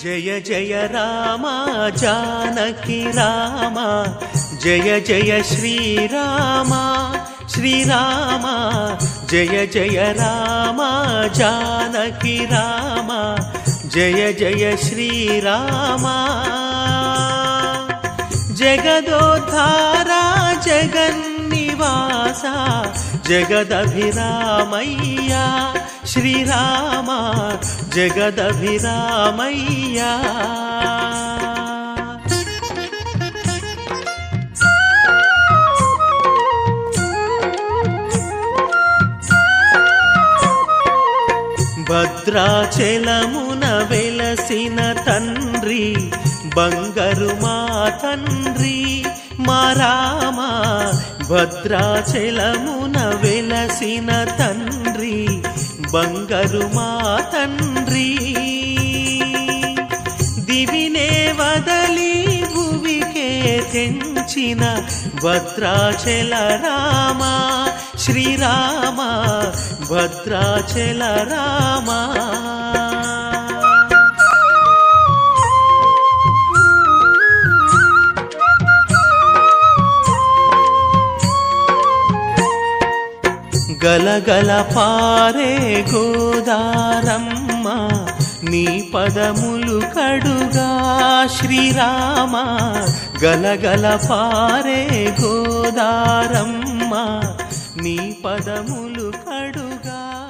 జయ జయ రామ జానకి రామ జయ జయ శ్రీరామ శ్రీరామ జయ జయ రామ జానకి రామ జయ జయ శ్రీరామ జగదోద్ధార జగన్నివాస జగదభిరామయ్యా శ్రీరామ జగదభిరామయ్యా. భద్రాచలమున వెలసిన తండ్రి బంగరు మా తండ్రి మా రామ. భద్రాచలమున వెలసిన తండ్రి బంగారు మా తండ్రి. దివినే వదలి భువికే తెంచిన భద్రాచల రామ. శ్రీరామ భద్రాచల రామా. గలగల పారే గోదారమ్మ నీ పదములు కడుగా శ్రీరామ. గలగల పారే గోదారమ్మ నీ పదములు కడుగా